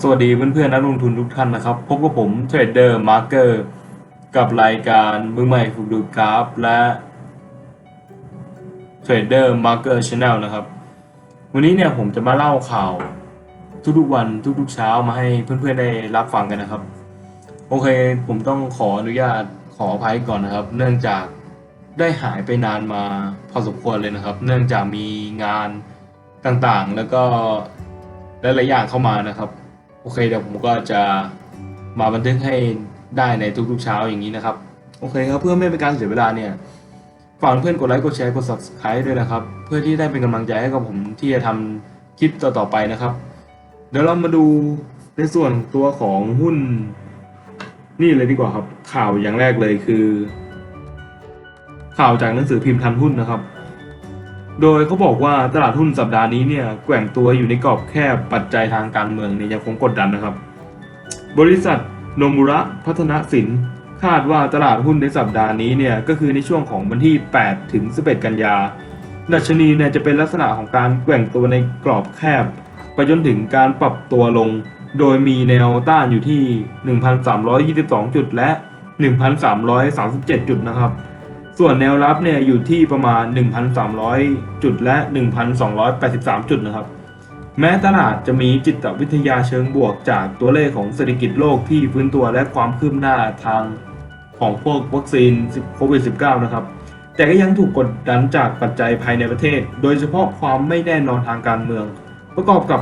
สวัสดีเพื่อนๆนักลงทุนทุกท่านนะครับ พบกับผมเทรดเดอร์มาร์เกอร์กับรายการมือใหม่ฝึกดูกราฟและเทรดเดอร์มาร์เกอร์ชาแนลนะครับ วันนี้เนี่ยผมจะมาเล่าข่าวทุกๆวันทุกๆเช้ามาให้เพื่อนๆได้รับฟังกันนะครับ โอเคผมต้องขออนุญาตขออภัยก่อนนะครับ เนื่องจากได้หายไปนานมาพอสมควรเลยนะครับ เนื่องจากมีงานต่างๆ แล้วก็หลายๆอย่างเข้ามานะครับ โอเคเดี๋ยวผมก็จะมาบันทึกให้ได้ในทุกๆเช้าอย่างนี้นะครับ โอเคครับเพื่อไม่เป็นการเสียเวลาเนี่ยฝากเพื่อนกดไลค์กดแชร์กด subscribe ด้วยนะครับ เพื่อที่ได้เป็นกำลังใจให้กับผมที่จะทำคลิปต่อๆไปนะครับ เดี๋ยวเรามาดูในส่วนตัวของหุ้น นี่เลยดีกว่าครับ ข่าวอย่างแรกเลยคือ ข่าวจากหนังสือพิมพ์ทันหุ้นนะครับ โดยเขาบอกว่าตลาดหุ้นสัปดาห์นี้เนี่ยแกว่งตัวอยู่ในกรอบแคบปัจจัยทางการเมืองเนี่ยยังคงกดดันนะครับ บริษัทโนมุระพัฒนสินคาดว่าตลาดหุ้นในสัปดาห์นี้เนี่ยก็คือในช่วงของวันที่ 8 ถึง 11 กันยา ดัชนีเนี่ยจะเป็นลักษณะของการแกว่งตัวในกรอบแคบ ไปจนถึงการปรับตัวลง โดยมีแนวต้านอยู่ที่ 1,322 จุดและ 1,337 จุดนะครับ ส่วนแนวรับเนี่ยอยู่ที่ประมาณ 1,300 จุดและ 1,283 จุดนะครับ แม้ตลาดจะมีจิตวิทยาเชิงบวกจากตัวเลขของเศรษฐกิจโลกที่ฟื้นตัวและความคืบหน้าทางของพวกวัคซีนโควิด -19 นะครับ แต่ก็ยังถูกกดดันจากปัจจัยภายในประเทศ โดยเฉพาะความไม่แน่นอนทางการเมือง ประกอบกับ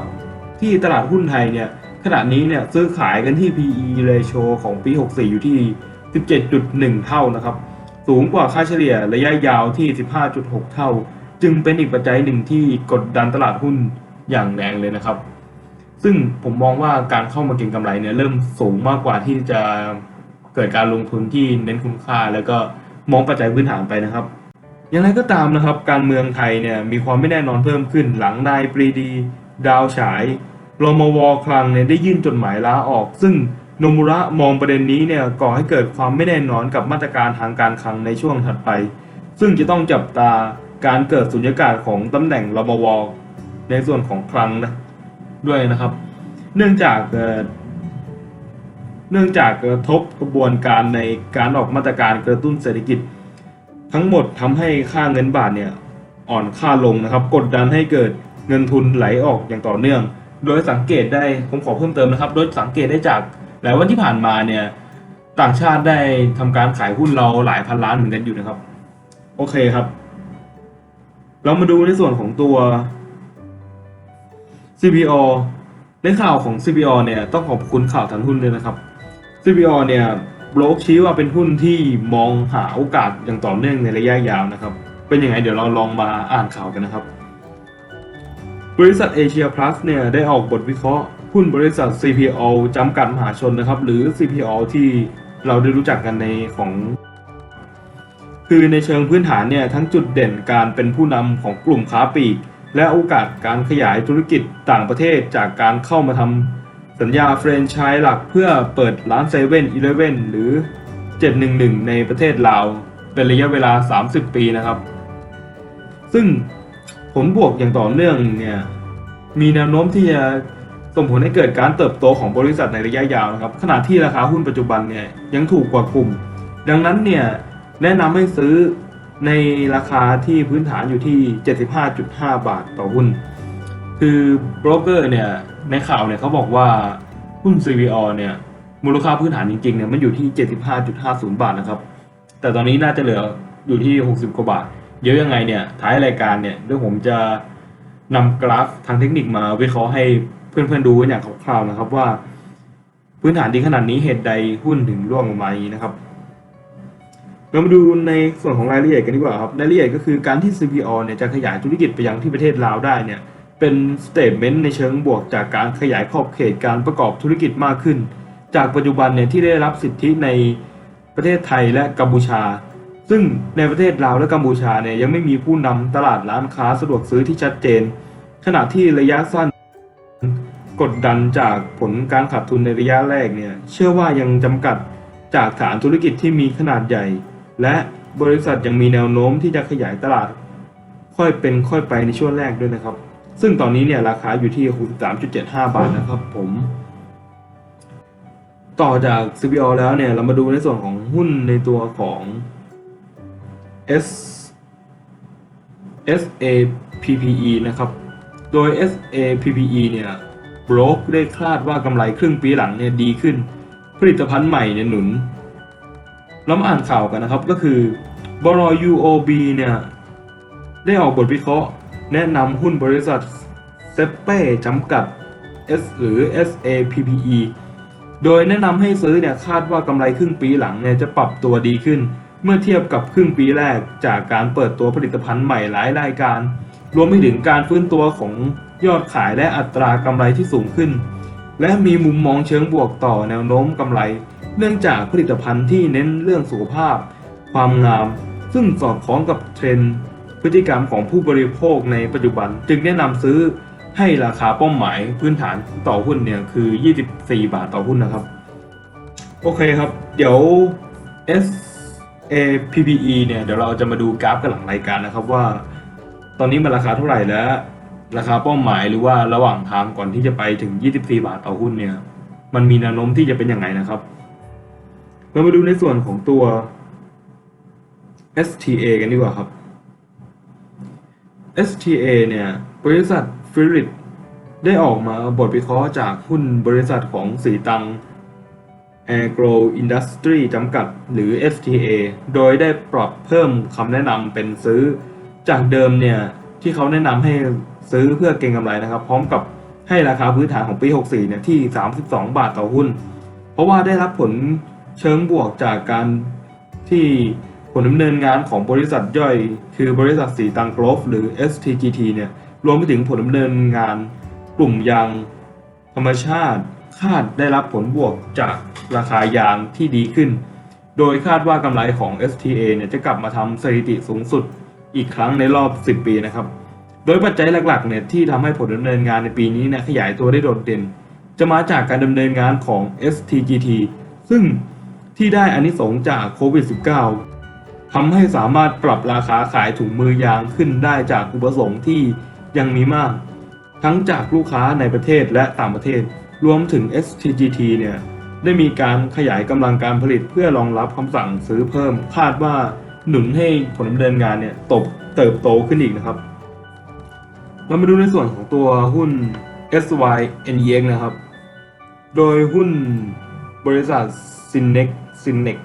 ที่ตลาดหุ้นไทยเนี่ยขณะนี้เนี่ยซื้อขายกันที่ PE ratio ของปี 64 อยู่ที่ 17.1 เท่านะครับ สูงกว่าค่าเฉลี่ยระยะยาวที่ 15.6 เท่า จึงเป็นอีกปัจจัยหนึ่งที่กดดันตลาดหุ้นอย่างแรงเลยนะครับ ซึ่งผมมองว่าการเข้ามาเก็งกำไรเนี่ยเริ่มสูงมากกว่าที่จะเกิดการลงทุนที่เน้นคุณค่า แล้วก็มองปัจจัยพื้นฐานไปนะครับ อย่างไรก็ตามนะครับ การเมืองไทยเนี่ยมีความไม่แน่นอนเพิ่มขึ้นหลังนายปรีดี ดาวฉายรมวคลังเนี่ยได้ยื่นจดหมายลาออก ซึ่ง โนมุระมองประเด็นนี้เนี่ยก่อให้เกิดความไม่แน่นอนกับมาตรการทางการคลังในช่วงถัดไป ซึ่งจะต้องจับตาการเกิดสุญญากาศของตำแหน่งรมวในส่วนของคลังนะด้วยนะครับ เนื่องจากเอ่อเนื่องจากกระทบกระบวนการในการออกมาตรการกระตุ้นเศรษฐกิจ ทั้งหมดทำให้ค่าเงินบาทเนี่ยอ่อนค่าลงนะครับ กดดันให้เกิดเงินทุนไหลออกอย่างต่อเนื่อง โดยสังเกตได้ผมขอเพิ่มเติมนะครับ โดยสังเกตได้จาก หลายวันที่ผ่านมาเนี่ย ต่างชาติได้ทำการขายหุ้นเราหลายพันล้านเหมือนกันอยู่นะครับ โอเคครับ เรามาดูในส่วนของตัว CPO ในข่าวของ CPO เนี่ยต้องขอบคุณข่าวทันหุ้นเลยนะครับ CPO เนี่ยโบรกชี้ว่าเป็นหุ้นที่มองหาโอกาสอย่างต่อเนื่องในระยะยาวนะครับ เป็นยังไงเดี๋ยวเราลองมาอ่านข่าวกันนะครับ บริษัทเอเชียพลัสเนี่ยได้ออกบทวิเคราะห์ หุ้นบริษัท CPO จำกัดมหาชนนะครับ หรือ CPO ที่เราได้รู้จักกันในของ คือในเชิงพื้นฐานเนี่ยทั้งจุดเด่นการเป็นผู้นำของกลุ่มค้าปลีก และโอกาสการขยายธุรกิจต่างประเทศจากการเข้ามาทำสัญญาแฟรนไชส์หลักเพื่อเปิดร้านเซเว่นอีเลฟเว่นหรือ 711 ในประเทศลาว เป็นระยะเวลา 30 ปีนะครับ ซึ่งผลบวกอย่างต่อเนื่องเนี่ยมีแนวโน้มที่จะ ส่งผลให้เกิดการเติบโตของบริษัทในระยะยาวนะครับ ขณะที่ราคาหุ้นปัจจุบันเนี่ยยังถูกกว่ากลุ่ม ดังนั้นเนี่ยแนะนำให้ซื้อในราคาที่พื้นฐานอยู่ที่ 75.5 บาทต่อหุ้น คือโบรกเกอร์เนี่ยในข่าวเนี่ยเขาบอกว่าหุ้น CVO เนี่ยมูลค่าพื้นฐานจริงๆเนี่ยมันอยู่ที่ 75.50 บาทนะครับ แต่ตอนนี้น่าจะเหลืออยู่ที่ 60 กว่าบาทเยอะยังไงเนี่ยท้ายรายการเนี่ยเดี๋ยวผมจะนำกราฟทางเทคนิคมาวิเคราะห์ให้ เพื่อนๆดูกันอย่างคร่าวๆนะครับว่า พื้นฐานดีขนาดนี้เหตุใดหุ้นถึงร่วงลงมาอย่างนี้นะครับเรามาดูในส่วนของรายละเอียดกันดีกว่าครับรายละเอียดก็คือการที่ CPO เนี่ยจะขยายธุรกิจไปยังที่ประเทศลาวได้เนี่ยเป็นสเต t เมนต์ในเชิงบวกจากการขยายขอบเขตการประกอบธุรกิจมากขึ้น จากปัจจุบันเนี่ยที่ได้รับสิทธิในประเทศไทยและกัมพูชา ซึ่งในประเทศลาวและกัมพูชาเนี่ยยังไม่มีผู้นำตลาดร้านค้าสะดวกซื้อที่ชัดเจน ขณะที่ระยะสั้น กดดันจากผลการขาดทุนในระยะแรกเนี่ยเชื่อว่ายังจำกัดจากฐานธุรกิจที่มีขนาดใหญ่ และบริษัทยังมีแนวโน้มที่จะขยายตลาด ค่อยเป็นค่อยไปในช่วงแรกด้วยนะครับ ซึ่งตอนนี้เนี่ยราคาอยู่ที่ 63.75 บาทนะครับผม ต่อจาก CPO แล้วเนี่ยเรามาดูในส่วนของหุ้นในตัวของ S SAPPE นะครับ โดย SAPPE เนี่ย บล็อกได้คาดว่ากำไรครึ่งปีหลังเนี่ยดีขึ้น ผลิตภัณฑ์ใหม่เนี่ยหนุนเรามาอ่านข่าวกันนะครับก็คือบรอ UOB เนี่ยได้ออกบทวิเคราะห์ แนะนำหุ้นบริษัทเซเป้จำกัด S หรือ SAPPE โดยแนะนำให้ซื้อเนี่ยคาดว่ากำไรครึ่งปีหลังเนี่ยจะปรับตัวดีขึ้น เมื่อเทียบกับครึ่งปีแรกจากการเปิดตัวผลิตภัณฑ์ใหม่หลายรายการ รวมไปถึงการฟื้นตัวของ ยอดขายและอัตรากำไรที่สูงขึ้น และมีมุมมองเชิงบวกต่อแนวโน้มกำไร เนื่องจากผลิตภัณฑ์ที่เน้นเรื่องสุขภาพ ความงาม ซึ่งสอดคล้องกับเทรนด์พฤติกรรมของผู้บริโภคในปัจจุบันจึงแนะนำซื้อให้ราคาเป้าหมายพื้นฐานต่อหุ้นเนี่ยคือ 24 บาทต่อหุ้นนะครับ โอเคครับ เดี๋ยว S A P P E เนี่ยเดี๋ยวเราจะมาดูกราฟกันหลังรายการนะครับว่า ตอนนี้มันราคาเท่าไหร่แล้ว ราคาเป้าหมายหรือว่าระหว่างทางก่อนที่จะไปถึง 24 บาทต่อหุ้นเนี่ย มันมีแนวโน้มที่จะเป็นยังไงนะครับ เรามาดูในส่วนของตัว STA กันดีกว่าครับ STA เนี่ย บริษัทฟิลิปได้ออกมาบทวิเคราะห์จากหุ้นบริษัทของสีตัง Agro Industry จำกัดหรือ STA โดยได้ปรับเพิ่มคำแนะนำเป็นซื้อ จากเดิมเนี่ย ที่เขาแนะนำให้ซื้อเพื่อเก็งกำไรนะครับ พร้อมกับให้ราคาพื้นฐานของปี 64 เนี่ยที่ 32 บาทต่อหุ้น เพราะว่าได้รับผลเชิงบวกจากการที่ผลดำเนินงานของบริษัทย่อย คือบริษัทสีตังโกลฟหรือ STGT เนี่ยรวมไปถึงผลดำเนินงานกลุ่มยางธรรมชาติคาดได้รับผลบวกจากราคายางที่ดีขึ้น โดยคาดว่ากำไรของ STA เนี่ยจะกลับมาทำสถิติสูงสุด อีกครั้งในรอบ 10 ปีนะครับ โดยปัจจัยหลักๆเนี่ยที่ทำให้ผลดำเนินงานในปีนี้นี่ยขยายตัวได้โดดเด่น จะมาจากการดำเนินงานของ STGT ซึ่งที่ได้อานิสงส์จากโควิด -19 ทำให้สามารถปรับราคาขายถุงมือยางขึ้นได้จากอุปสงค์ที่ยังมีมาก ทั้งจากลูกค้าในประเทศและต่างประเทศ รวมถึง STGT เนี่ยได้มีการขยายกำลังการผลิตเพื่อรองรับคำสั่งซื้อเพิ่มคาดว่า หนุนให้ผลดำเนินงานเนี่ยตบเติบโตขึ้นอีกนะครับ เรามาดูในส่วนของตัวหุ้น SYNEX นะครับ โดยหุ้นบริษัท Synex Synex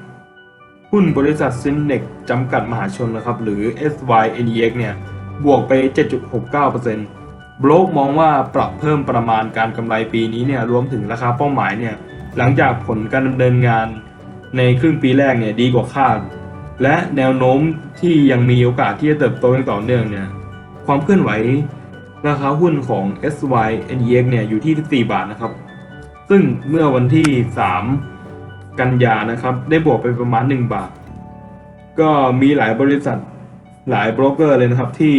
หุ้นบริษัท Synex จำกัดมหาชนนะครับ หรือ SYNEX เนี่ย บวกไป 7.69%บล็อกมองว่าปรับเพิ่มประมาณการกำไรปีนี้เนี่ย รวมถึงราคาเป้าหมายเนี่ย หลังจากผลการดำเนินงานในครึ่งปีแรกเนี่ยดีกว่าคาด และแนวโน้มที่ยังมีโอกาสที่จะเติบโตอย่างต่อเนื่องเนี่ยความเคลื่อนไหวราคาหุ้นของ SYNEX เนี่ยอยู่ที่ 14 บาทนะครับ ซึ่งเมื่อวันที่ 3 กันยานะครับ ได้บวกไปประมาณ 1 บาท ก็มีหลายบริษัทหลายโบรกเกอร์เลยนะครับที่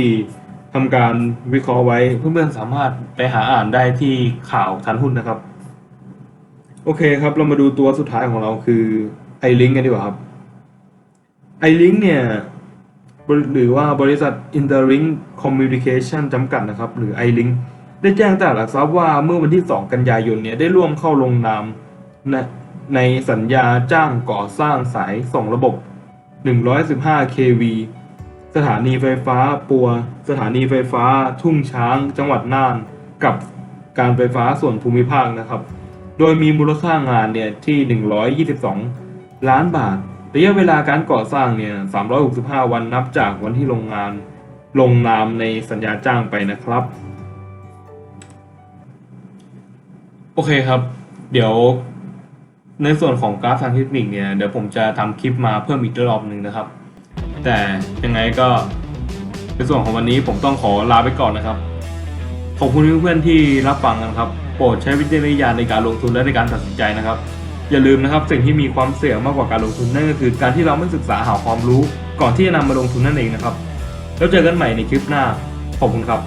ทำการวิเคราะห์ไว้เพื่อนๆสามารถไปหาอ่านได้ที่ข่าวทันหุ้นนะครับ โอเคครับเรามาดูตัวสุดท้ายของเราคือ iLink กันดีกว่าครับ iLink เนี่ยหรือว่าบริษัท Interlink Communication จำกัดนะครับ หรือ iLink ได้แจ้งตลาดหลักทรัพย์ว่าเมื่อวันที่ 2 กันยายนเนี่ยได้ร่วมเข้าลงนามในในสัญญาจ้างก่อสร้างสายส่งระบบ 115 kV สถานีไฟฟ้าปัว สถานีไฟฟ้าทุ่งช้าง จังหวัดน่าน กับการไฟฟ้าส่วนภูมิภาคนะครับ โดยมีมูลค่างานเนี่ยที่ 122 ล้านบาท ระยะเวลาการก่อสร้างเนี่ย 365 วันนับจากวันที่โรงงานลงนามในสัญญาจ้างไปนะครับ โอเคครับ เดี๋ยวในส่วนของกราฟทางเทคนิคเนี่ย เดี๋ยวผมจะทำคลิปมาเพิ่มอีกรอบหนึ่งนะครับ แต่ยังไงก็ในส่วนของวันนี้ผมต้องขอลาไปก่อนนะครับ ขอบคุณเพื่อนๆที่รับฟังกันครับ โปรดใช้วิจารณญาณในการลงทุนและในการตัดสินใจนะครับ อย่าลืมนะครับสิ่งที่มีความเสี่ยงมากกว่าการลงทุนนั่นก็คือ การที่เราไม่ศึกษาหาความรู้ ก่อนที่จะนำมาลงทุนนั่นเองนะครับ แล้วเจอกันใหม่ในคลิปหน้าขอบคุณครับ